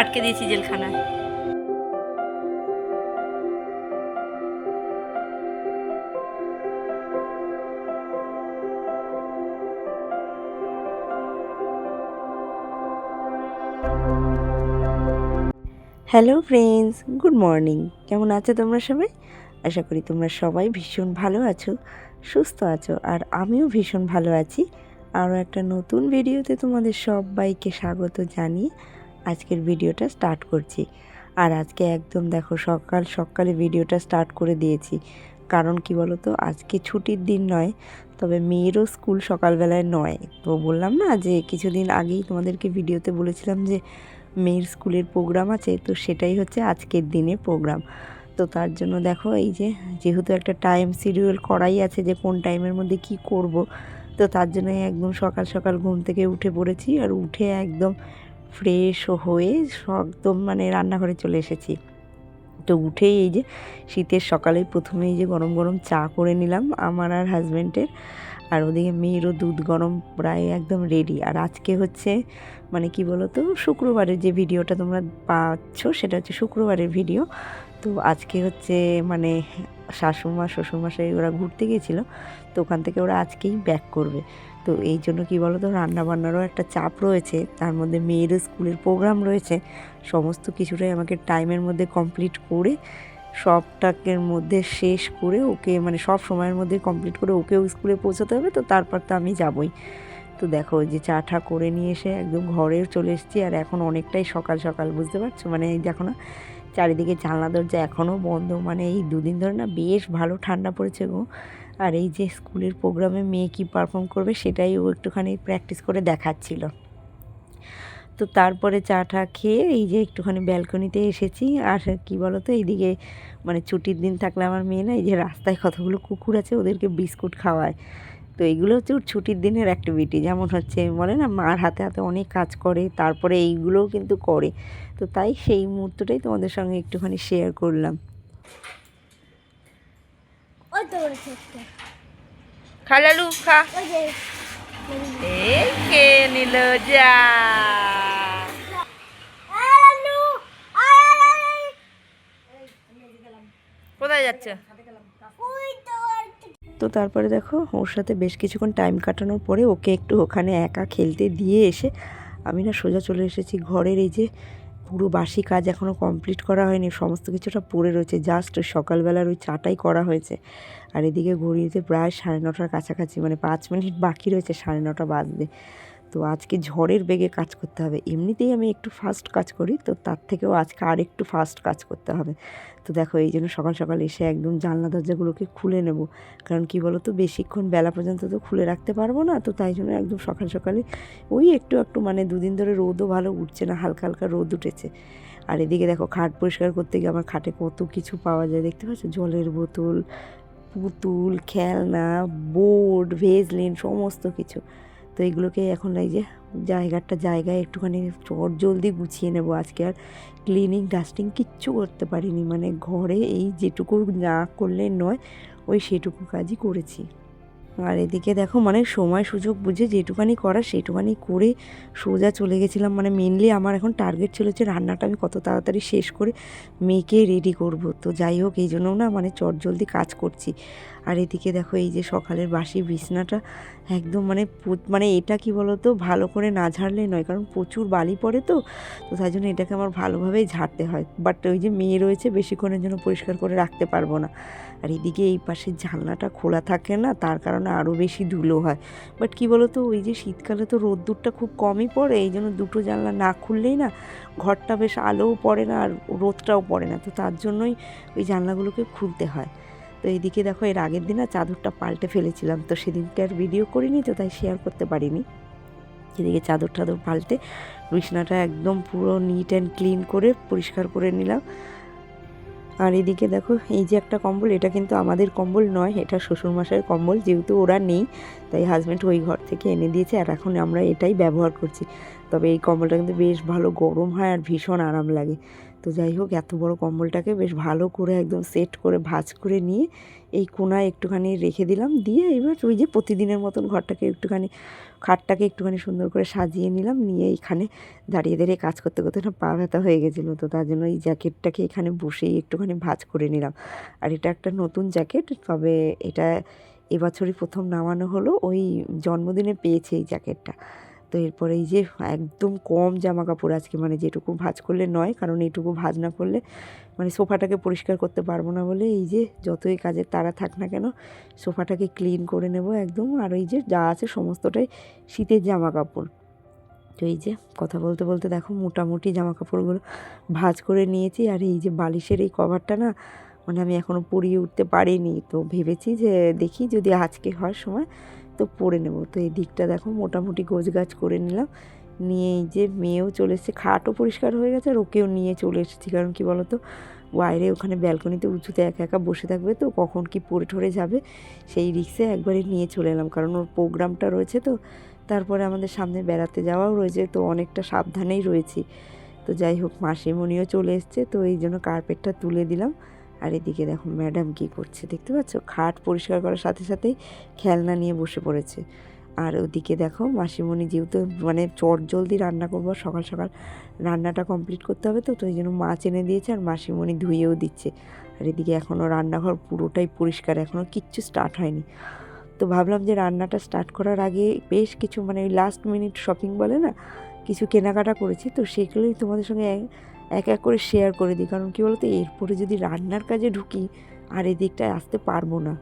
আটকে দিয়েছি জেলখানায়। হ্যালো ফ্রেন্ডস গুড মর্নিং কেমন আছো তোমরা সবাই? আশা করি তোমরা সবাই ভীষণ ভালো আছো, সুস্থ আছো, আর আমিও ভীষণ ভালো আছি। আরও একটা নতুন ভিডিওতে তোমাদের সবাইকে স্বাগত জানিয়ে আজকের ভিডিওটা স্টার্ট করছি। আর আজকে একদম দেখো সকাল সকালে ভিডিওটা স্টার্ট করে দিয়েছি। কারণ কি বলো তো আজকে ছুটির দিন নয়, তবে মেয়েরও স্কুল সকালবেলায় নয়। তো বললাম না যে কিছুদিন আগেই তোমাদেরকে ভিডিওতে বলেছিলাম যে মেয়ের স্কুলের প্রোগ্রাম আছে, তো সেটাই হচ্ছে আজকের দিনে প্রোগ্রাম তো তার জন্য দেখো এই যে, যেহেতু একটা টাইম শিডিউল করাই আছে যে কোন টাইমের মধ্যে কি করব, তো তার জন্য একদম সকাল সকাল ঘুম থেকে উঠে পড়েছি। আর উঠে একদম ফ্রেশ হয়ে একদম মানে রান্নাঘরে চলে এসেছি। তো উঠেই এই যে শীতের সকালে প্রথমে এই যে গরম গরম চা করে নিলাম আমার আর হাজব্যান্ডের আর ওদিকে মেয়েরও দুধ গরম প্রায় একদম রেডি আর আজকে হচ্ছে মানে কি বলো তো শুক্রবারের যে ভিডিওটা তোমরা পাচ্ছ সেটা হচ্ছে শুক্রবারের ভিডিও। তো আজকে হচ্ছে মানে শাশুমা, শ্বশুরমশাই ওরা ঘুরতে গিয়েছিল, তো ওখান থেকে ওরা আজকেই ব্যাক করবে। তো এই জন্য কি বলো তো রান্নাবান্নারও একটা চাপ রয়েছে, তার মধ্যে মেয়েরও স্কুলের প্রোগ্রাম রয়েছে, সমস্ত কিছুটাই আমাকে টাইমের মধ্যে কমপ্লিট করে, সবটাকের মধ্যে শেষ করে ওকে মানে সব সময়ের মধ্যে কমপ্লিট করে ওকেও স্কুলে পৌঁছাতে হবে, তো তারপর তো আমি যাবই। তো দেখো যে চা ঠা করে নিয়ে এসে একদম ঘরে চলে এসেছি, আর এখন অনেকটাই সকাল সকাল, বুঝতে পারছ? মানে এই দেখো না, চারিদিকে জানলা দরজা এখনও বন্ধ মানে এই দুদিন ধরে না বেশ ভালো ঠান্ডা পড়েছে গো। আর এই যে স্কুলের প্রোগ্রামে মেয়ে কী পারফর্ম করবে সেটাই ও একটুখানি প্র্যাকটিস করে দেখাচ্ছিল। তো তারপরে চা টা খেয়ে এই যে একটুখানি ব্যালকনিতে এসেছি আর কি বলো তো এইদিকে মানে ছুটির দিন থাকলে আমার মেয়ে না এই যে রাস্তায় কতগুলো কুকুর আছে ওদেরকে বিস্কুট খাওয়ায়। তো এগুলো হচ্ছে ওর ছুটির দিনের অ্যাক্টিভিটি যেমন হচ্ছে বলে না মার হাতে হাতে অনেক কাজ করে, তারপরে এইগুলোও কিন্তু করে। তো তাই সেই মুহূর্তটাই তোমাদের সঙ্গে একটুখানি শেয়ার করলাম। ওই তো বলেছে খা এই কে নিল যা। কোথায় যাচ্ছে। তো তারপরে দেখো ওর সাথে বেশ কিছুক্ষণ টাইম কাটানোর পরে ওকে একটু ওখানে একা খেলতে দিয়ে এসে আমি না সোজা চলে এসেছি ঘরের এই যে পুরো বাসি কাজ এখনও কমপ্লিট করা হয়নি, সমস্ত কিছুটা পড়ে রয়েছে জাস্ট সকালবেলার ওই চাটাই করা হয়েছে। আর এদিকে ঘড়িতে প্রায় সাড়ে নটার কাছাকাছি মানে পাঁচ মিনিট বাকি রয়েছে সাড়ে নটা বাজবে তো আজকে ঝড়ের বেগে কাজ করতে হবে। এমনিতেই আমি একটু ফাস্ট কাজ করি, তো তার থেকেও আজকে আর একটু ফাস্ট কাজ করতে হবে। তো দেখো, এই জন্য সকাল সকাল এসে একদম জানলা দরজাগুলোকে খুলে নেব। কারণ কি বলো তো বেশিক্ষণ বেলা পর্যন্ত তো খুলে রাখতে পারব না, তো তাই জন্য একদম সকাল সকালে ওই একটু একটু মানে দুদিন ধরে রোদও ভালো উঠছে না, হালকা হালকা রোদ উঠেছে। আর এদিকে দেখো, খাট পরিষ্কার করতে গিয়ে আমার খাটে কত কিছু পাওয়া যায়, দেখতে পাচ্ছ? জলের বোতল, পুতুল, খেলনা, বোর্ড, ভেজলিন, সমস্ত কিছু। তো এগুলোকে এখন এই যে জায়গাটা, জায়গায় একটুখানি চট জলদি গুছিয়ে নেব। আজকে আর ক্লিনিং ডাস্টিং কিচ্ছু করতে পারিনি। মানে ঘরে এই যেটুকু না করলে নয়, ওই সেটুকু কাজই করেছি। আর এদিকে দেখো মানে সময় সুযোগ বুঝে যেটুকানি করা সেটুকানি করে সোজা চলে গেছিলাম। মানে মেনলি আমার এখন টার্গেট ছিল যে রান্নাটা আমি কত তাড়াতাড়ি শেষ করে মেয়েকে রেডি করব। তো যাই হোক, এই জন্যও না মানে চট জলদি কাজ করছি। আর এদিকে দেখো এই যে সকালের বাসি বিছনাটা একদম মানে মানে এটা কি বলতো? ভালো করে না ঝাড়লে নয়, কারণ প্রচুর বালি পড়ে তো তো তাই জন্য এটাকে আমার ভালোভাবেই ঝাড়তে হয়। বাট ওই যে মেয়ে রয়েছে, বেশিক্ষণের জন্য পরিষ্কার করে রাখতে পারব না। আর এদিকে এই পাশে জানলাটা খোলা থাকে না, তার কারণে আরও বেশি ধুলো হয়। বাট কি বলতো? ওই যে শীতকালে তো রোদ্দুরটা খুব কমই পড়ে, এই জন্য দুটো জানলা না খুললেই না ঘরটা বেশ আলোও পড়ে না আর রোদটাও পড়ে না। তো তার জন্যই ওই জানলাগুলোকে খুলতে হয়। তো এইদিকে দেখো, এর আগের দিন না চাদরটা পাল্টে ফেলেছিলাম। তো সেদিনকে আর ভিডিও করিনি, তো তাই শেয়ার করতে পারিনি। এদিকে চাদর টাদর পাল্টে বিছনাটা একদম পুরো নিট অ্যান্ড ক্লিন করে পরিষ্কার করে নিলাম। আর এদিকে দেখো, এই যে একটা কম্বল, এটা কিন্তু আমাদের কম্বল নয়, এটা শ্বশুরমশাইয়ের কম্বল, যেহেতু ওরা নেই, তাই হাজব্যান্ড ওই ঘর থেকে এনে দিয়েছে, আর এখন আমরা এটাই ব্যবহার করছি। তবে এই কম্বলটা কিন্তু বেশ ভালো গরম হয় আর ভীষণ আরাম লাগে। তো যাই হোক, এত বড় কম্বলটাকে বেশ ভালো করে একদম সেট করে, ভাজ করে নিয়ে এই কোনায় একটুখানি রেখে দিলাম। দিয়ে এবার ওই যে প্রতিদিনের মতন ঘরটাকে একটুখানি, খাটটাকে একটুখানি সুন্দর করে সাজিয়ে নিলাম। নিয়ে এইখানে দাঁড়িয়ে দাঁড়িয়ে কাজ করতে করতে না পা ব্যথা হয়ে গেছিল। তো তার জন্য এই জ্যাকেটটাকে এখানে বসেই একটুখানি ভাজ করে নিলাম। আর এটা একটা নতুন জ্যাকেট, তবে এটা এবছরই প্রথম নামানো হলো। ওই জন্মদিনে পেয়েছে এই জ্যাকেটটা। তো এরপরে এই যে একদম কম জামা কাপড় আজকে মানে যেটুকু ভাঁজ করলে নয়, কারণ এইটুকু ভাঁজ না করলে মানে সোফাটাকে পরিষ্কার করতে পারব না বলে এই যে যতই কাজের তারা থাক না কেন, সোফাটাকে ক্লিন করে নেব একদম। আর এই যে যা আছে সমস্তটাই শীতের জামা কাপড় তো এই যে কথা বলতে বলতে দেখো মোটামুটি জামা কাপড়গুলো ভাজ করে নিয়েছি। আর এই যে বালিশের এই কভারটা না মানে আমি এখনও পরিয়ে উঠতে পারিনি। তো ভেবেছি যে দেখি যদি আজকে হয় সময় তো পরে নেব। তো এই দিকটা দেখো, মোটামুটি গোছগাছ করে নিলাম। নিয়ে এই যে মেয়েও চলে এসেছে, খাটও পরিষ্কার হয়ে গেছে আর ওকেও নিয়ে চলে এসেছি। কারণ কি বলতো, বাইরে ওখানে ব্যালকনিতে উঁচুতে একা একা বসে থাকবে তো কখন কি পড়ে ঠরে যাবে, সেই রিক্সে একবারে নিয়ে চলে এলাম। কারণ ওর প্রোগ্রামটা রয়েছে তো, তারপরে আমাদের সামনে বেড়াতে যাওয়াও রয়েছে তো অনেকটা সাবধানেই রয়েছি। তো যাই হোক, মাসিমণিও চলে এসছে তো এই জন্য কার্পেটটা তুলে দিলাম। আর এদিকে দেখো ম্যাডাম কী করছে, দেখতে পাচ্ছ? খাট পরিষ্কার করার সাথে সাথেই খেলনা নিয়ে বসে পড়েছে। আর ওদিকে দেখো মাসিমণি যেহেতু মানে চট জলদি রান্না করব, সকাল সকাল রান্নাটা কমপ্লিট করতে হবে তো তো এই জন্য মাছ এনে দিয়েছে আর মাসিমণি ধুয়েও দিচ্ছে। আর এদিকে এখনও রান্নাঘর পুরোটাই পরিষ্কার এখনও কিচ্ছু স্টার্ট হয়নি। তো ভাবলাম যে রান্নাটা স্টার্ট করার আগে বেশ কিছু মানে ওই লাস্ট মিনিট শপিং বলে না, কিছু কেনাকাটা করেছি। তো সেগুলোই তোমাদের সঙ্গে এক- এক করে শেয়ার করে দিই। কারণ কী বলতো, এরপরে যদি রান্নার কাজে ঢুকি, আর এদিকটায় আসতে পারব না।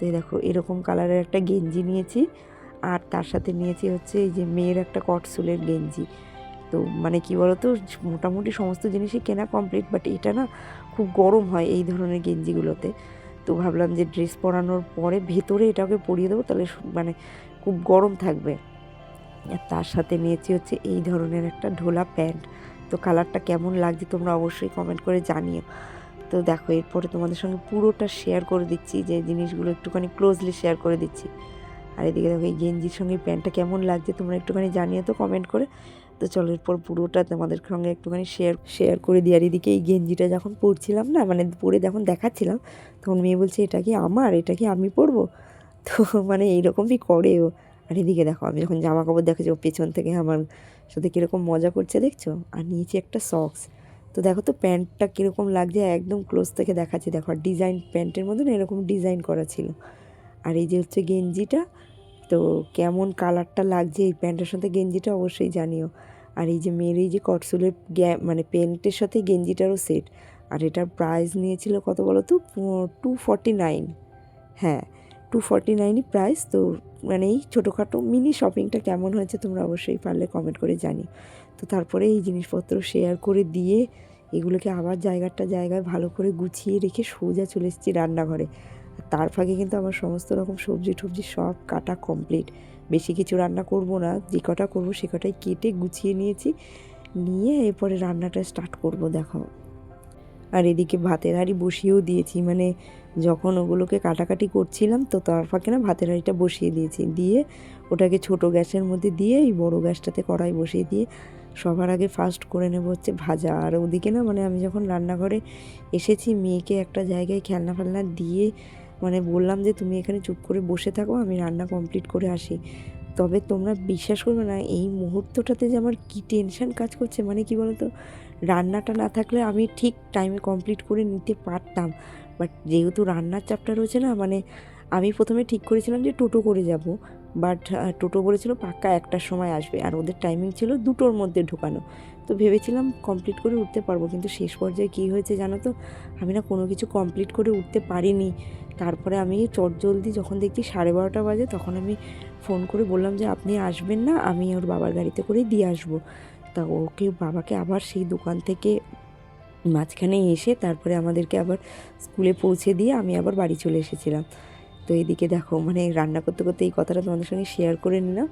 তো দেখো, এরকম কালারের একটা গেঞ্জি নিয়েছি। আর তার সাথে নিয়েছি হচ্ছে এই যে মেয়ের একটা কটসুলের গেঞ্জি। তো মানে কি বলতো, মোটামুটি সমস্ত জিনিসই কেনা কমপ্লিট বাট এটা না খুব গরম হয় এই ধরনের গেঞ্জিগুলোতে। তো ভাবলাম যে ড্রেস পরানোর পরে ভেতরে এটাকে পরিয়ে দেবো, তাহলে মানে খুব গরম থাকবে। আর তার সাথে নিয়েছি হচ্ছে এই ধরনের একটা ঢোলা প্যান্ট। তো কালারটা কেমন লাগছে তোমরা অবশ্যই কমেন্ট করে জানিও। তো দেখো, এরপরে তোমাদের সঙ্গে পুরোটা শেয়ার করে দিচ্ছি, যে জিনিসগুলো একটুখানি ক্লোজলি শেয়ার করে দিচ্ছি। আর এদিকে দেখো, এই গেঞ্জির সঙ্গে প্যান্টটা কেমন লাগছে তোমরা একটুখানি জানিও তো কমেন্ট করে। তো চলো, এরপর পুরোটা তোমাদের সঙ্গে একটুখানি শেয়ার শেয়ার করে দিই। আর এদিকে এই গেঞ্জিটা যখন পরছিলাম না মানে পরে যখন দেখাচ্ছিলাম, তখন মেয়ে বলছে, এটা কি আমার? এটা কি আমি পরবো? তো মানে এইরকমই করে ও আর এদিকে দেখো, আমি যখন জামা কাপড় দেখেছি, ও পেছন থেকে আমার সাথে কীরকম মজা করছে দেখছ? আর নিয়েছি একটা সক্স তো দেখো তো প্যান্টটা কীরকম লাগছে, একদম ক্লোজ থেকে দেখাচ্ছি। দেখো, আর ডিজাইন প্যান্টের মধ্যে এরকম ডিজাইন করা ছিল। আর এই যে হচ্ছে গেঞ্জিটা, তো কেমন কালারটা লাগছে এই প্যান্টের সাথে গেঞ্জিটা অবশ্যই জানিও। আর এই যে মেয়ের এই যে কটসুলের গ্যা মানে প্যান্টের সাথে গেঞ্জিটারও সেট আর এটার প্রাইস নিয়েছিল কত বলো তো? টু ফর্টি নাইন হ্যাঁ টু ফর্টি নাইনই প্রাইস তো মানে এই ছোটোখাটো মিনি শপিংটা কেমন হয়েছে তোমরা অবশ্যই পারলে কমেন্ট করে জানি তো তারপরে এই জিনিসপত্র শেয়ার করে দিয়ে এগুলোকে আবার জায়গাটা জায়গায় ভালো করে গুছিয়ে রেখে সোজা চলে এসেছি রান্নাঘরে। তার ফাঁকে কিন্তু আমার সমস্ত রকম সবজি টবজি সব কাটা কমপ্লিট বেশি কিছু রান্না করব না, যে কটা করব সে কটাই কেটে গুছিয়ে নিয়েছি। নিয়ে এরপরে রান্নাটা স্টার্ট করব, দেখো। আর এদিকে ভাতের হাঁড়ি বসিয়েও দিয়েছি মানে যখন ওগুলোকে কাটাকাটি করছিলাম, তো তার ফাঁকে না ভাতের হাঁড়িটা বসিয়ে দিয়েছি। দিয়ে ওটাকে ছোট গ্যাসের মধ্যে দিয়ে, এই বড় গ্যাসটাতে কড়াই বসিয়ে দিয়ে সবার আগে ফার্স্ট করে নেব হচ্ছে ভাজা। আর ওদিকে না মানে আমি যখন রান্নাঘরে এসেছি, মেয়েকে একটা জায়গায় খেলনা ফেলনা দিয়ে মানে বললাম যে, তুমি এখানে চুপ করে বসে থাকো, আমি রান্না কমপ্লিট করে আসি। তবে তোমরা বিশ্বাস করবে না, এই মুহূর্তটাতে যে আমার কী টেনশন কাজ করছে? মানে কি বলতো? রান্নাটা না থাকলে আমি ঠিক টাইমে কমপ্লিট করে নিতে পারতাম। বাট যেহেতু রান্নার চাপটা রয়েছে না মানে আমি প্রথমে ঠিক করেছিলাম যে টোটো করে যাব। বাট টোটো বলেছিল পাক্কা একটার সময় আসবে। আর ওদের টাইমিং ছিল দুটোর মধ্যে ঢোকানো। তো ভেবেছিলাম কমপ্লিট করে উঠতে পারব। কিন্তু শেষ পর্যায়ে কী হয়েছে জানো তো? আমি না কোনো কিছু কমপ্লিট করে উঠতে পারিনি। তারপরে আমি চটজলদি যখন দেখছি সাড়ে বারোটা বাজে, তখন আমি ফোন করে বললাম যে, আপনি আসবেন না? আমি ওর বাবার গাড়িতে করে দিয়ে আসব। তা ওকে বাবাকে আবার সেই দোকান থেকে মাঝখানে এসে তারপরে আমাদেরকে আবার স্কুলে পৌঁছে দিয়ে আমি আবার বাড়ি চলে এসেছিলাম। তো এদিকে দেখো মানে রান্না করতে করতে এই কথাটা তোমাদের সঙ্গে শেয়ার করে নিলাম।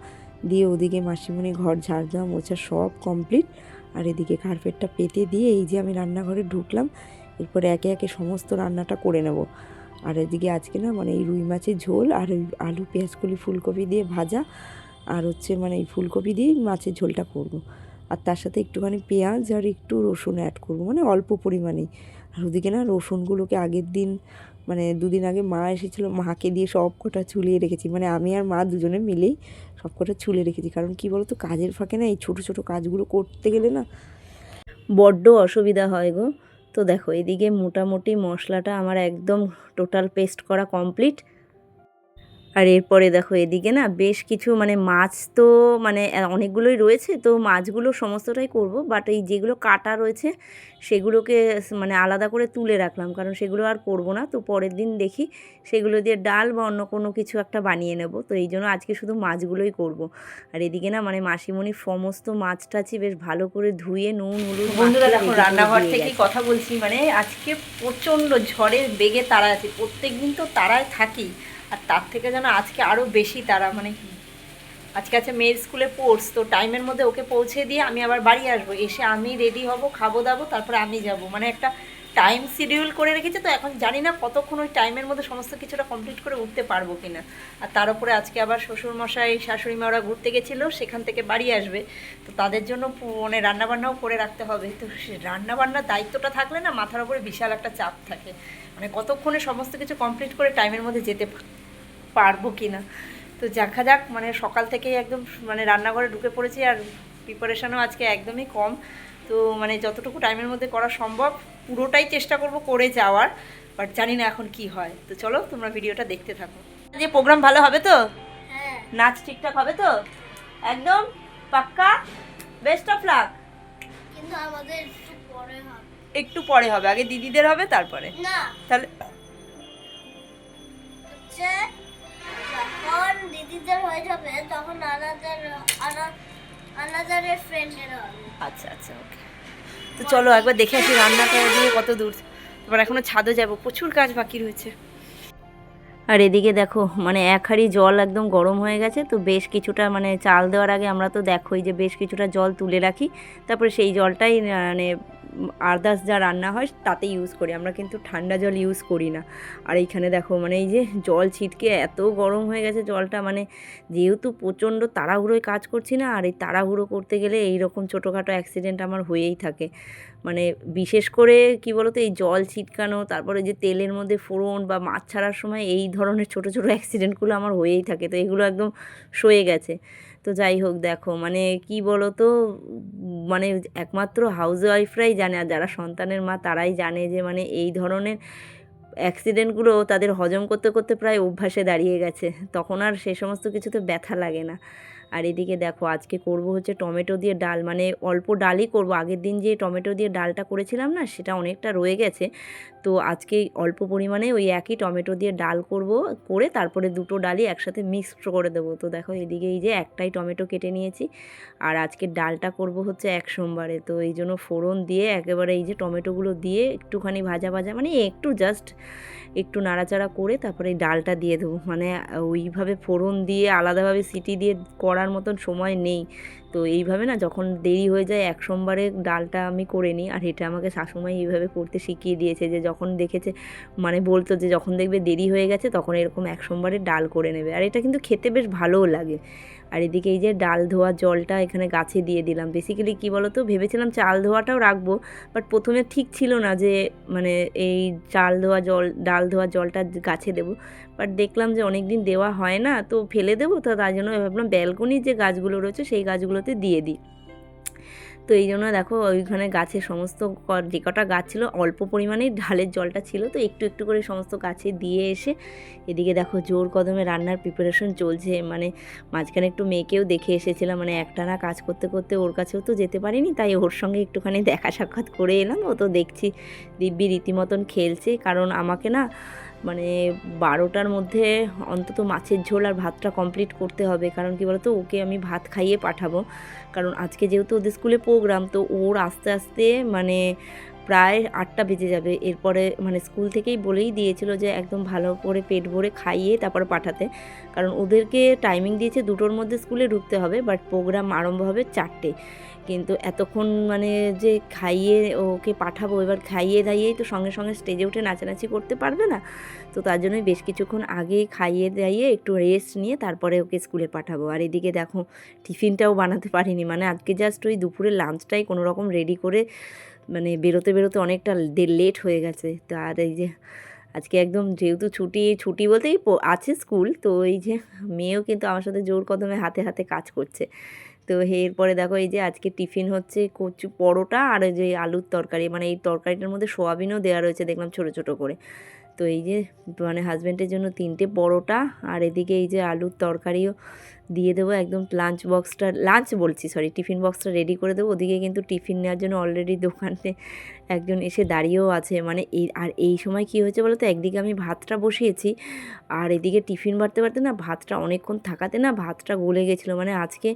দিয়ে ওদিকে মাসিমণি ঘর ঝাড় দেওয়া মোছা সব কমপ্লিট আর এদিকে কার্পেটটা পেতে দিয়ে এই যে আমি রান্নাঘরে ঢুকলাম, এরপরে একে একে সমস্ত রান্নাটা করে নেব। আর এদিকে আজকে না মানে এই রুই মাছের ঝোল আর ওই আলু পেঁয়াজকলি ফুলকপি দিয়ে ভাজা। আর হচ্ছে মানে এই ফুলকপি দিয়েই মাছের ঝোলটা করব। আর তার সাথে একটুখানি পেঁয়াজ আর একটু রসুন অ্যাড করব। মানে অল্প পরিমাণেই আর ওদিকে না রসুনগুলোকে আগের দিন মানে দুদিন আগে মা এসেছিল, মাকে দিয়ে সব কটা ছুলিয়ে রেখেছি। মানে আমি আর মা দুজনে মিলেই সব কটা ছুলে রেখেছি। কারণ কি বলতো, কাজের ফাঁকে না এই ছোটো ছোটো কাজগুলো করতে গেলে না বড্ড অসুবিধা হয় গো। তো দেখো, এদিকে মোটামুটি মশলাটা আমার একদম টোটাল পেস্ট করা কমপ্লিট আর এরপরে দেখো এদিকে না বেশ কিছু মানে মাছ তো মানে অনেকগুলোই রয়েছে। তো মাছগুলো সমস্তটাই করব বাট এই যেগুলো কাটা রয়েছে সেগুলোকে মানে আলাদা করে তুলে রাখলাম। কারণ সেগুলো আর করব না তো পরের দিন দেখি সেগুলো দিয়ে ডাল বা অন্য কোনো কিছু একটা বানিয়ে নেব। তো এই জন্য আজকে শুধু মাছগুলোই করব। আর এদিকে না মানে মাসিমণি সমস্ত মাছ টাছি বেশ ভালো করে ধুয়ে নুন হলুদ বন্ধুরা দেখো রান্নাঘর থেকেই কথা বলছি মানে আজকে প্রচণ্ড ঝড়ের বেগে তারা আছে। প্রত্যেক দিন তো তারায় থাকি আর তার থেকে যেন আজকে আরও বেশি তারা মানে কি? আজকে আছে মেয়ের স্কুলে পড়স তো টাইমের মধ্যে ওকে পৌঁছে দিয়ে আমি আবার বাড়ি আসব। এসে আমি রেডি হব, খাব দাবো, তারপরে আমি যাব। মানে একটা টাইম শিডিউল করে রেখেছে, তো এখন জানি না কতক্ষণ ওই টাইমের মধ্যে সমস্ত কিছুটা কমপ্লিট করে উঠতে পারব কিনা। আর তার উপরে আজকে আবার শ্বশুরমশাই, শাশুড়ি মা ওরা ঘুরতে গেছিল, সেখান থেকে বাড়ি আসবে। তো তাদের জন্য মানে রান্নাবান্নাও করে রাখতে হবে। তো রান্নাবান্নার দায়িত্বটা থাকলে না মাথার উপরে বিশাল একটা চাপ থাকে। মানে কতক্ষণে সমস্ত কিছু কমপ্লিট করে টাইমের মধ্যে যেতে পারব কি না তো দেখা যাক মানে সকাল থেকেই একদম মানে রান্নাঘরে ঢুকে পড়েছি আর প্রিপারেশনও আজকে একদমই কম। তো মানে যতটুকু টাইমের মধ্যে করা সম্ভব পুরোটাই চেষ্টা করব করে যাওয়ার বাট জানি না এখন কি হয়। তো চলো তোমরা ভিডিওটা দেখতে থাকো। যে প্রোগ্রাম ভালো হবে তো? নাচ ঠিকঠাক হবে তো? একদম? পাক্কা? বেস্ট অফ লাক কিন্তু আমাদের একটু পরে হবে। একটু পরে হবে আগে দিদিদের হবে তারপরে? না। তাহলে হচ্ছে যখন দিদিদের হয়ে যাবে তখন আনাদার আনা- আনাদারের আচ্ছা আচ্ছা ওকে তো চলো একবার দেখে আসি করার দিয়ে কত দূর। এবার এখনও ছাদে যাব, প্রচুর কাজ বাকি রয়েছে। আর এদিকে দেখো মানে এক হাঁড়ি জল একদম গরম হয়ে গেছে, তো বেশ কিছুটা মানে চাল দেওয়ার আগে আমরা তো দেখোই যে বেশ কিছুটা জল তুলে রাখি। তারপরে সেই জলটাই মানে আদার্স যা রান্না হয় তাতে ইউজ করি। আমরা কিন্তু ঠান্ডা জল ইউজ করি না। আর এইখানে দেখো মানে এই যে জল ছিটকে এত গরম হয়ে গেছে জলটা মানে যেহেতু প্রচণ্ড তাড়াহুড়োয় কাজ করছি না, আর এই তাড়াহুড়ো করতে গেলে এই রকম ছোটোখাটো অ্যাক্সিডেন্ট আমার হয়েই থাকে। মানে বিশেষ করে কি বলতো, এই জল ছিটকানো, তারপরে যে তেলের মধ্যে ফোড়ন বা মাছ ছাড়ার সময় এই ধরনের ছোট ছোট অ্যাক্সিডেন্টগুলো আমার হয়েই থাকে। তো এগুলো একদম সয়ে গেছে। তো যাই হোক দেখো মানে কি বলো তো মানে একমাত্র হাউস ওয়াইফরাই জানে আর যারা সন্তানের মা তারাই জানে যে মানে এই ধরনের অ্যাক্সিডেন্টগুলো তাদের হজম করতে করতে প্রায় অভ্যাসে দাঁড়িয়ে গেছে। তখন আর সে সমস্ত কিছুতে ব্যথা লাগে না। আর এদিকে দেখো, আজকে করব হচ্ছে টমেটো দিয়ে ডাল। মানে অল্প ডালই করব। আগের দিন যে টমেটো দিয়ে ডালটা করেছিলাম না, সেটা অনেকটা রয়ে গেছে। তো আজকে অল্প পরিমাণে ওই একই টমেটো দিয়ে ডাল করব, করে তারপরে দুটো ডালই একসাথে মিক্সড করে দেবো। তো দেখো, এদিকে এই যে একটাই টমেটো কেটে নিয়েছি। আর আজকে ডালটা করব হচ্ছে এক সোমবারে। তো এই জন্য ফোড়ন দিয়ে একেবারে এই যে টমেটোগুলো দিয়ে একটুখানি ভাজা ভাজা মানে একটু জাস্ট একটু নাড়াচাড়া করে তারপরে ডালটা দিয়ে দেবো। মানে ওইভাবে ফোড়ন দিয়ে আলাদাভাবে সিটি দিয়ে করার মতন সময় নেই। তো এইভাবে না যখন দেরি হয়ে যায় এক সোমবারে ডালটা আমি করে নিই। আর এটা আমাকে শাশুমাই এইভাবে করতে শিখিয়ে দিয়েছে যে যখন দেখেছে মানে বলতো যে যখন দেখবে দেরি হয়ে গেছে তখন এরকম এক সোমবারে ডাল করে নেবে। আর এটা কিন্তু খেতে বেশ ভালোও লাগে। আর এদিকে এই যে ডাল ধোয়া জলটা এখানে গাছে দিয়ে দিলাম। বেসিক্যালি কী বলো তো ভেবেছিলাম চাল ধোয়াটাও রাখব বাট প্রথমে ঠিক ছিল না যে মানে এই চাল ধোয়া জল, ডাল ধোয়া জলটা গাছে দেবো। বাট দেখলাম যে অনেক দিন দেওয়া হয় না, তো ফেলে দেবো। তো তার জন্য ভাবলাম ব্যালকনির যে গাছগুলো রয়েছে সেই গাছগুলোতে দিয়ে দিই। তো এই জন্য দেখো ওইখানে গাছের সমস্ত যে কটা গাছ ছিল অল্প পরিমাণেই ঢালের জলটা ছিল, তো একটু একটু করে সমস্ত গাছে দিয়ে এসে এদিকে দেখো জোর কদমে রান্নার প্রিপারেশন চলছে। মানে মাঝখানে একটু মেয়েকেও দেখে এসেছিলাম মানে একটানা কাজ করতে করতে ওর কাছেও তো যেতে পারিনি, তাই ওর সঙ্গে একটুখানি দেখা সাক্ষাৎ করে এলাম। ও তো দেখছি দিব্যি রীতিমতন খেলছে, কারণ আমাকে না মানে বারোটার মধ্যে অন্তত মাছের ঝোল আর ভাতটা কমপ্লিট করতে হবে। কারণ কি বলতো? ওকে আমি ভাত খাইয়ে পাঠাবো। কারণ আজকে যেহেতু ওদের স্কুলে প্রোগ্রাম তো ওর আস্তে আস্তে মানে প্রায় আটটা বেজে যাবে। এরপরে মানে স্কুল থেকেই বলেই দিয়েছিল যে একদম ভালো করে পেট ভরে খাইয়ে তারপরে পাঠাতে। কারণ ওদেরকে টাইমিং দিয়েছে দুটোর মধ্যে স্কুলে ঢুকতে হবে বাট প্রোগ্রাম আরম্ভ হবে চারটে। কিন্তু এতক্ষণ মানে যে খাইয়ে ওকে পাঠাবো, এবার খাইয়ে দাইয়েই তো সঙ্গে সঙ্গে স্টেজে উঠে নাচানাচি করতে পারবে না। তো তার জন্যই বেশ কিছুক্ষণ আগে খাইয়ে দাইয়ে একটু রেস্ট নিয়ে তারপরে ওকে স্কুলে পাঠাবো। আর এদিকে দেখো, টিফিনটাও বানাতে পারিনি। মানে আজকে জাস্ট ওই দুপুরের লাঞ্চটাই কোনো রকম রেডি করে মানে বেরোতে বেরোতে অনেকটা লেট হয়ে গেছে। তো আর এই যে আজকে একদম যেহেতু ছুটি ছুটি বলতেই আছে স্কুল তো এই যে মেয়েও কিন্তু আমার সাথে জোর কদমে হাতে হাতে কাজ করছে। তো এরপরে দেখো এই যে আজকে টিফিন হচ্ছে কচু পরোটা আর যে আলুর তরকারি। মানে এই তরকারিটার মধ্যে সোয়াবিনও দেওয়া রয়েছে দেখলাম ছোটো ছোটো করে। তো এই যে মানে হাজব্যান্ডের জন্য তিনটে পরোটা আর এদিকে এই যে আলুর তরকারিও দিয়ে দেবো একদম লাঞ্চ বক্সটা লাঞ্চ বলছি সরি টিফিন বক্সটা রেডি করে দেবো। ওদিকে কিন্তু টিফিন নেওয়ার জন্য অলরেডি দোকানে একজন এসে দাঁড়িয়েও আছে। মানে এই আর এই সময় কি হয়েছে বলো তো একদিকে আমি ভাতটা বসিয়েছি, আর এদিকে টিফিন বাড়তে বাড়তে না ভাতটা অনেকক্ষণ থাকাতে না ভাতটা গলে গেছিল। মানে আজকে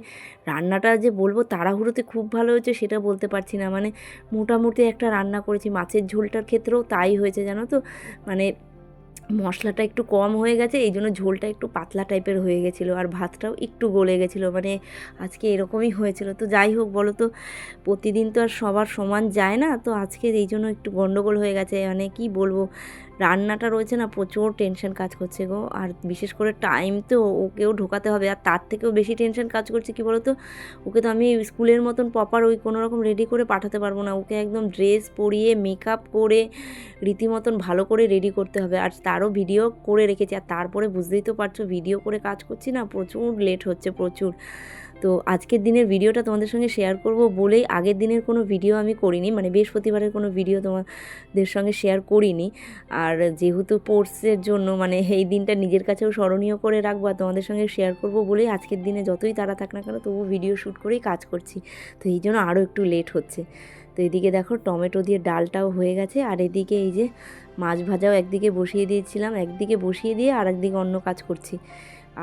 রান্নাটা যে বলব তাড়াহুড়োতে খুব ভালো হয়েছে সেটা বলতে পারছি না। মানে মোটামুটি একটা রান্না করেছি। মাছের ঝোলটার ক্ষেত্রেও তাই হয়েছে, জানো তো? মানে মশলাটা একটু কম হয়ে গেছে, এই জন্য ঝোলটা একটু পাতলা টাইপের হয়ে গেছিল আর ভাতটাও একটু গলে গেছিল। মানে আজকে এরকমই হয়েছিল। তো যাই হোক বলো তো, প্রতিদিন তো আর সবার সমান যায় না। তো আজকের এই জন্য একটু গণ্ডগোল হয়ে গেছে। মানে কি বলব? রান্নাটা রয়েছে না, প্রচুর টেনশন কাজ করছে গো। আর বিশেষ করে টাইম তো ওকেও ঢোকাতে হবে, আর তার থেকেও বেশি টেনশন কাজ করছে কি বলো তো ওকে তো আমি স্কুলের মতন প্রপার ওই কোনো রকম রেডি করে পাঠাতে পারব না। ওকে একদম ড্রেস পরিয়ে মেকআপ করে, রীতিমতন ভালো করে রেডি করতে হবে। আর তারও ভিডিও করে রেখেছি। আর তারপরে বুঝতেই তো পারছ ভিডিও করে কাজ করছি না, প্রচুর লেট হচ্ছে, প্রচুর। তো আজকের দিনের ভিডিওটা তোমাদের সঙ্গে শেয়ার করব বলেই আগের দিনের কোনো ভিডিও আমি করিনি মানে বৃহস্পতিবারের কোনো ভিডিও তোমাদের সঙ্গে শেয়ার করিনি। আর যেহেতু পোর্টসের জন্য মানে এই দিনটা নিজের কাছেও স্মরণীয় করে রাখব আর তোমাদের সঙ্গে শেয়ার করব বলেই আজকের দিনে যতই তারা থাক না কেন তবু ভিডিও শ্যুট করেই কাজ করছি। তো এই জন্য আরও একটু লেট হচ্ছে। তো এদিকে দেখো টমেটো দিয়ে ডালটাও হয়ে গেছে আর এদিকে এই যে মাছ ভাজাও একদিকে বসিয়ে দিয়েছিলাম, একদিকে বসিয়ে দিয়ে আর একদিকে অন্য কাজ করছি।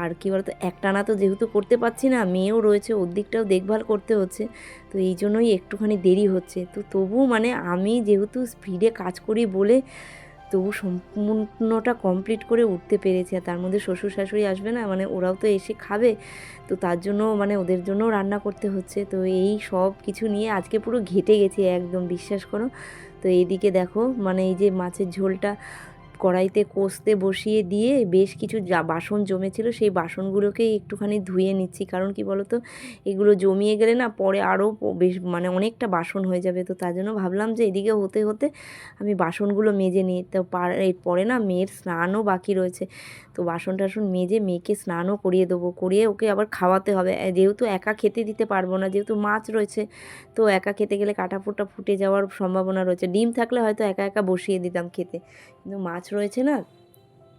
আর কী বলতো, একটানা তো যেহেতু করতে পারছি না, মেয়েও রয়েছে, ওর দিকটাও দেখভাল করতে হচ্ছে, তো এই জন্যই একটুখানি দেরি হচ্ছে। তো তবু মানে আমি যেহেতু স্পিডে কাজ করি বলে তবু সম্পূর্ণটা কমপ্লিট করে উঠতে পেরেছি, আর তার মধ্যে শ্বশুর শাশুড়ি আসবে না মানে ওরাও তো এসে খাবে, তো তার জন্য মানে ওদের জন্যও রান্না করতে হচ্ছে, তো এই সব কিছু নিয়ে আজকে পুরো ঘেটে গেছি, একদম বিশ্বাস করো। তো এইদিকে দেখো মানে এই যে মাছের ঝোলটা কড়াইতে কষতে বসিয়ে দিয়ে বেশ কিছু যা বাসন জমেছিল সেই বাসনগুলোকে একটুখানি ধুয়ে নিচ্ছি। কারণ কি বলতো? এগুলো জমিয়ে গেলে না পরে আরও বেশ মানে অনেকটা বাসন হয়ে যাবে। তো তার জন্য ভাবলাম যে এদিকে হতে হতে আমি বাসনগুলো মেজে নিই। তো পার- না মেয়ের স্নানও বাকি রয়েছে। তো বাসন টাসন মেজে মেয়েকে স্নানও করিয়ে দেবো। করিয়ে ওকে আবার খাওয়াতে হবে। যেহেতু একা খেতে দিতে পারব না, যেহেতু মাছ রয়েছে, তো একা খেতে গেলে কাটা ফোটা ফুটে যাওয়ার সম্ভাবনা রয়েছে। ডিম থাকলে হয়তো একা একা বসিয়ে দিতাম খেতে। কিন্তু মাছ রয়েছে না?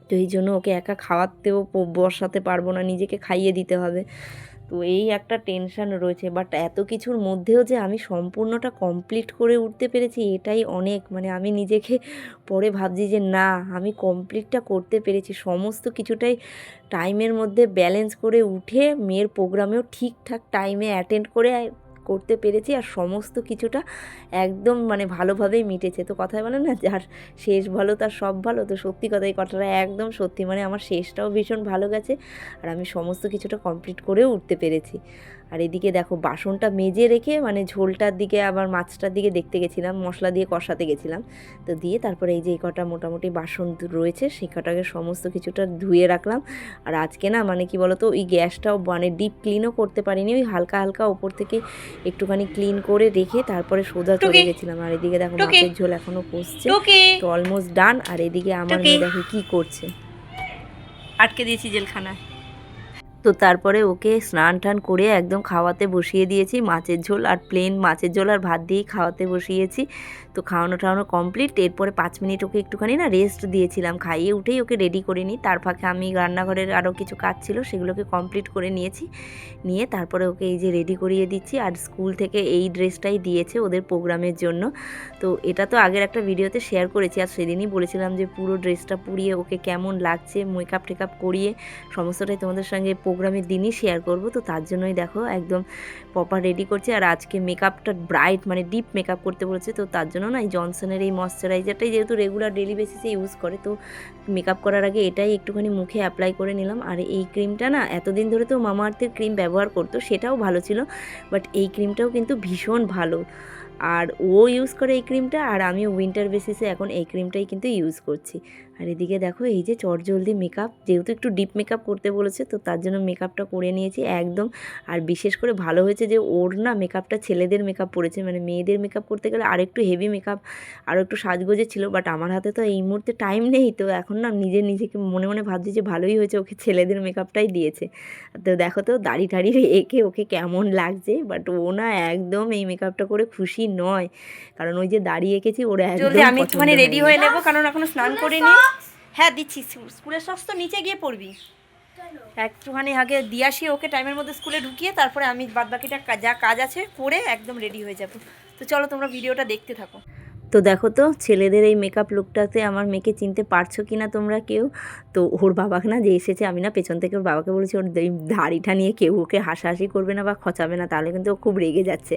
তো এই জন্য ওকে একা খাওয়াতেও বসাতে পারব না, নিজেকে খাইয়ে দিতে হবে। তো এই একটা টেনশান রয়েছে, বাট এত কিছুর মধ্যেও যে আমি সম্পূর্ণটা কমপ্লিট করে উঠতে পেরেছি, এটাই অনেক। মানে আমি নিজেকে পরে ভাবছি যে না, আমি কমপ্লিটটা করতে পেরেছি। সমস্ত কিছুটাই টাইমের মধ্যে ব্যালেন্স করে উঠে মেয়ের প্রোগ্রামেও ঠিকঠাক টাইমে অ্যাটেন্ড করে করতে পেরেছি আর সমস্ত কিছুটা একদম মানে ভালোভাবেই মিটেছে। তো কথায় বলে না, যার শেষ ভালো তার সব ভালো। তো সত্যি কথা এই কথাটা একদম সত্যি। মানে আমার শেষটাও ভীষণ ভালো গেছে আর আমি সমস্ত কিছুটা কমপ্লিট করেও উঠতে পেরেছি। আর এদিকে দেখো বাসনটা মেজে রেখে মানে ঝোলটার দিকে আবার মাছটার দিকে দেখতে গেছিলাম মশলা দিয়ে কষাতে গেছিলাম। তো দিয়ে তারপরে এই যে এই কটা মোটামুটি বাসন রয়েছে সেই কটাকে সমস্ত কিছুটা ধুয়ে রাখলাম। আর আজকে না মানে কি বলতো ওই গ্যাসটাও মানে ডিপ ক্লিনও করতে পারিনি ওই হালকা হালকা ওপর থেকে একটুখানি ক্লিন করে রেখে তারপরে সোজা চলে গেছিলাম। আর এদিকে দেখো। মাছের ঝোল এখনও কষছে। তো অলমোস্ট ডান আর এদিকে আমার। মেয়ে দেখো কি করছে। আটকে দিয়েছি জেলখানায়। তো তারপরে ওকে স্নান টান করে একদম খাওয়াতে বসিয়ে দিয়েছি। মাছের ঝোল আর প্লেন মাছের ঝোল আর ভাত দিয়েই খাওয়াতে বসিয়েছি। তো খাওয়ানো টাওয়ানো কমপ্লিট এরপরে পাঁচ মিনিট ওকে একটুখানি না রেস্ট দিয়েছিলাম। খাইয়ে উঠেই ওকে রেডি করে নিই। তার ফাঁকে আমি রান্নাঘরের আরও কিছু কাজ ছিল, সেগুলোকে কমপ্লিট করে নিয়েছি। নিয়ে তারপরে ওকে এই যে রেডি করিয়ে দিচ্ছি আর স্কুল থেকে এই ড্রেসটাই দিয়েছে ওদের প্রোগ্রামের জন্য। তো এটা তো আগের একটা ভিডিওতে শেয়ার করেছি। আর সেদিনই বলেছিলাম যে পুরো ড্রেসটা পুড়িয়ে ওকে কেমন লাগছে মেকআপ টেকআপ করিয়ে সমস্তটাই তোমাদের সঙ্গে প্রোগ্রামের দিনই শেয়ার করব। তো তার জন্যই দেখো একদম প্রপার রেডি করছি। আর আজকে মেকআপটা ব্রাইট মানে ডিপ মেকআপ করতে বলেছে। তো তার জন্য না এই জনসনের এই ময়শ্চারাইজারটাই যেহেতু রেগুলার ডেলি বেসিসে ইউজ করে, তো মেকআপ করার আগে এটাই একটুখানি মুখে অ্যাপ্লাই করে নিলাম। আর এই ক্রিমটা না এতদিন ধরে তো মামা আর্থের ক্রিম ব্যবহার করতো, সেটাও ভালো ছিল। বাট এই ক্রিমটাও কিন্তু ভীষণ ভালো। আর ও ইউজ করে এই ক্রিমটা আর আমিও উইন্টার বেসিসে এখন এই ক্রিমটাই কিন্তু ইউজ করছি। আর এদিকে দেখো এই যে চটজলদি মেকআপ যেহেতু একটু ডিপ মেকআপ করতে বলেছে তো তার জন্য মেকআপটা করে নিয়েছি একদম। আর বিশেষ করে ভালো হয়েছে যে ওর না মেকআপটা ছেলেদের মেকআপ পড়েছে মানে মেয়েদের মেকআপ করতে গেলে আর একটু হেভি মেকআপ আরও একটু সাজগোজে ছিল বাট আমার হাতে তো এই মুহূর্তে টাইম নেই তো এখন না নিজে নিজেকে মনে মনে ভাবছি যে ভালোই হয়েছে ওকে ছেলেদের মেকআপটাই দিয়েছে। তো দেখো তো দাড়ি টাড়ি এঁকে ওকে কেমন লাগছে বাট ও না একদম এই মেকআপটা করে খুশি নয়। কারণ ওই যে দাড়ি এঁকেছি ওরা একদম আমি একটুখানি রেডি হয়ে নেব কারণ এখনও স্নান করিনি। হ্যাঁ দিচ্ছি স্কুলের সব তো নিচে গিয়ে পড়বি একটুখানি আগে দিয়ে আসি ওকে টাইমের মধ্যে স্কুলে ঢুকিয়ে তারপরে আমি বাদ বাকিটা যা কাজ আছে করে একদম রেডি হয়ে যাব। তো চলো তোমরা ভিডিওটা দেখতে থাকো। তো দেখো তো, ছেলেদের এই মেকআপ লুকটাতে আমার মেয়েকে চিনতে পারছ কি না তোমরা কেউ? তো ওর বাবাকে না, যে এসেছে, আমি না পেছন থেকে ওর বাবাকে বলেছি, ওর এই দাড়িটা নিয়ে কেউ ওকে হাসাহাসি করবে না বা খচাবে না, তাহলে কিন্তু ও খুব রেগে যাচ্ছে।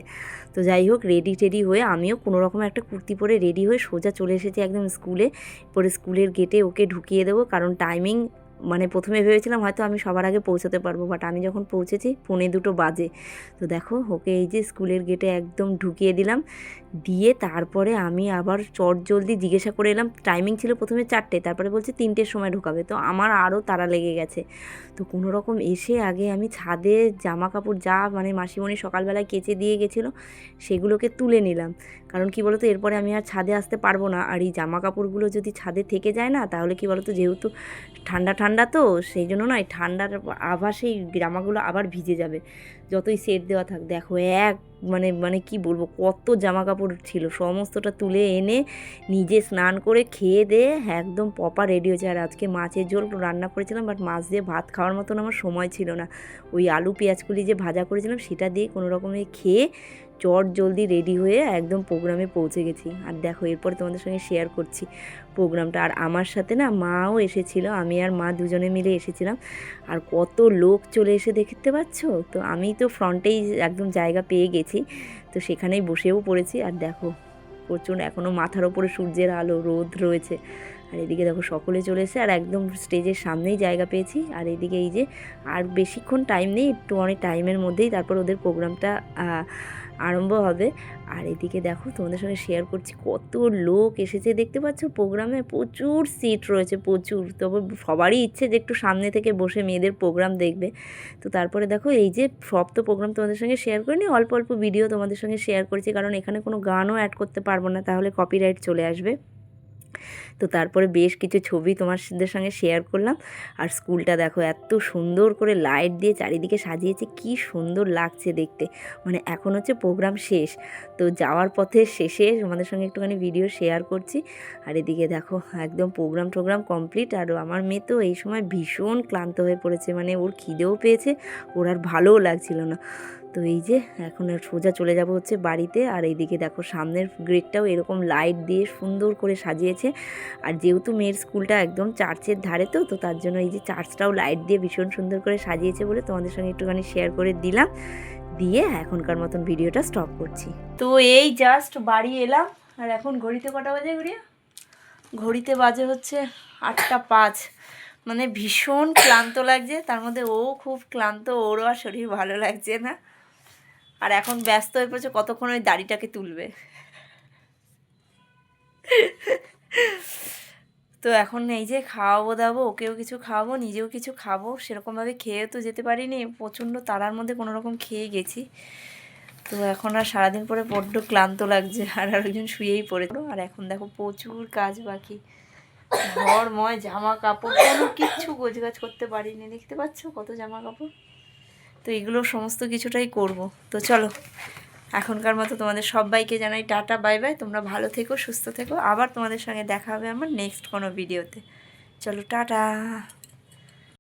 তো যাই হোক রেডি টেডি হয়ে আমিও কোনো রকম একটা কুর্তি পরে রেডি হয়ে সোজা চলে এসেছি একদম স্কুলে। পরে স্কুলের গেটে ওকে ঢুকিয়ে দেবো, কারণ টাইমিং মানে প্রথমে ভেবেছিলাম হয়তো আমি সবার আগে পৌঁছাতে পারব বাট আমি যখন পৌঁছেছি, পৌনে দুটো বাজে। তো দেখো, ওকে এই যে স্কুলের গেটে একদম ঢুকিয়ে দিলাম। দিয়ে তারপরে আমি আবার চট জলদি জিজ্ঞাসা করে এলাম টাইমিং ছিল প্রথমে চারটে, তারপরে বলছে তিনটের সময় ঢোকাবে। তো আমার আরও তাড়া লেগে গেছে। তো কোনো রকম এসে আগে আমি ছাদে জামা কাপড় যা মানে মাসিমণি সকালবেলায় কেচে দিয়ে গেছিল, সেগুলোকে তুলে নিলাম। কারণ কি বলতো, এরপরে আমি আর ছাদে আসতে পারব না। আর এই জামা কাপড়গুলো যদি ছাদে থেকে যায় না, তাহলে কি বলতো, যেহেতু ঠান্ডা ঠান্ডা তো, সেই জন্য না এই ঠান্ডার আভাসেই জামাগুলো আবার ভিজে যাবে। যতই সেট দেওয়া থাক, দেখো এক মানে মানে কি বলব, কত জামা কাপড় ছিল। সমস্তটা তুলে এনে নিজে স্নান করে খেয়ে দিয়ে একদম পপা রেডি হয়েছে। আর আজকে মাছের ঝোল রান্না করেছিলাম বাট মাছ দিয়ে ভাত খাওয়ার মতন আমার সময় ছিল না। ওই আলু পেঁয়াজকুলি যে ভাজা করেছিলাম, সেটা দিয়ে কোনো রকমে খেয়ে চট জলদি রেডি হয়ে একদম প্রোগ্রামে পৌঁছে গেছি। আর দেখো, এরপর তোমাদের সঙ্গে শেয়ার করছি প্রোগ্রামটা আর আমার সাথে না মাও এসেছিল, আমি আর মা দুজনে মিলে এসেছিলাম। আর কত লোক চলে এসে দেখতে পাচ্ছ? তো আমি তো ফ্রন্টেই একদম জায়গা পেয়ে গেছি, তো সেখানেই বসেও পড়েছি। আর দেখো প্রচণ্ড এখনও মাথার ওপরে সূর্যের আলো, রোদ রয়েছে। আর এদিকে দেখো, সকলে চলে এসে আর একদম স্টেজের সামনেই জায়গা পেয়েছি। আর এদিকে এই যে, আর বেশিক্ষণ টাইম নেই একটু অনেক টাইমের মধ্যেই তারপর ওদের প্রোগ্রামটা আরম্ভ হবে। আর এদিকে দেখো তোমাদের সঙ্গে শেয়ার করছি কত লোক এসেছে। দেখতে পাচ্ছ প্রোগ্রামে প্রচুর সিট রয়েছে, প্রচুর। তবে সবারই ইচ্ছে যে একটু সামনে থেকে বসে মেয়েদের প্রোগ্রাম দেখবে। তো তারপরে দেখো এই যে সব তো প্রোগ্রাম তোমাদের সঙ্গে শেয়ার করিনি, অল্প অল্প ভিডিও তোমাদের সঙ্গে শেয়ার করেছি। কারণ এখানে কোনো গানও অ্যাড করতে পারব না, তাহলে কপিরাইট চলে আসবে। তো তারপরে বেশ কিছু ছবি তোমাদের সঙ্গে শেয়ার করলাম। আর স্কুলটা দেখো এত সুন্দর করে লাইট দিয়ে চারিদিকে সাজিয়েছে, কি সুন্দর লাগছে দেখতে। মানে এখন হচ্ছে প্রোগ্রাম শেষ, তো যাওয়ার পথে শেষে তোমাদের সঙ্গে একটুখানি ভিডিও শেয়ার করছি। আর এদিকে দেখো একদম প্রোগ্রাম টোগ্রাম কমপ্লিট আর আমার মেয়ে তো এই সময় ভীষণ ক্লান্ত হয়ে পড়েছে মানে ওর খিদেও পেয়েছে, ওর আর ভালোও লাগছিল না। তো এই যে, এখন আর সোজা চলে যাব হচ্ছে বাড়িতে। আর এইদিকে দেখো সামনের গ্রেডটাও এরকম লাইট দিয়ে সুন্দর করে সাজিয়েছে। আর যেহেতু মেয়ের স্কুলটা একদম চার্চের ধারে তো তো তার জন্য এই যে চার্চটাও লাইট দিয়ে ভীষণ সুন্দর করে সাজিয়েছে বলে তোমাদের সঙ্গে একটুখানি শেয়ার করে দিলাম। দিয়ে এখনকার মতন ভিডিওটা স্টপ করছি। তো এই জাস্ট বাড়ি এলাম। আর এখন ঘড়িতে কটা বাজে ঘুরিয়া ঘড়িতে বাজে হচ্ছে আটটা পাঁচ। মানে ভীষণ ক্লান্ত লাগছে। তার মধ্যে ও খুব ক্লান্ত, ওরও আর শরীর ভালো লাগছে না। আর এখন ব্যস্ত হয়ে পড়েছে, কতক্ষণ ওই দাড়িটাকে তুলবে? তো এখন এই যে খাওয়াবো দাবো ওকেও কিছু খাওয়াবো, নিজেও কিছু খাব। সেরকমভাবে খেয়ে তো যেতে পারিনি, প্রচণ্ড তারার মধ্যে কোনো রকম খেয়ে গেছি। তো এখন আর সারাদিন পরে বড্ড ক্লান্ত লাগছে, আর আরেকজন শুয়েই পড়ে আর এখন দেখো প্রচুর কাজ বাকি। ঘরময় জামা কাপড় কোনো কিচ্ছু গোছগাছ করতে পারিনি। দেখতে পাচ্ছ কত জামা কাপড় এগুলো সমস্ত কিছুটাই করব। তো চলো, এখনকার মতো তোমাদের সবাইকে জানাই টাটা, বাই বাই। তোমরা ভালো থেকো, সুস্থ থেকো। আবার তোমাদের সঙ্গে দেখা হবে আমার নেক্সট কোনো ভিডিওতে চলো, টাটা।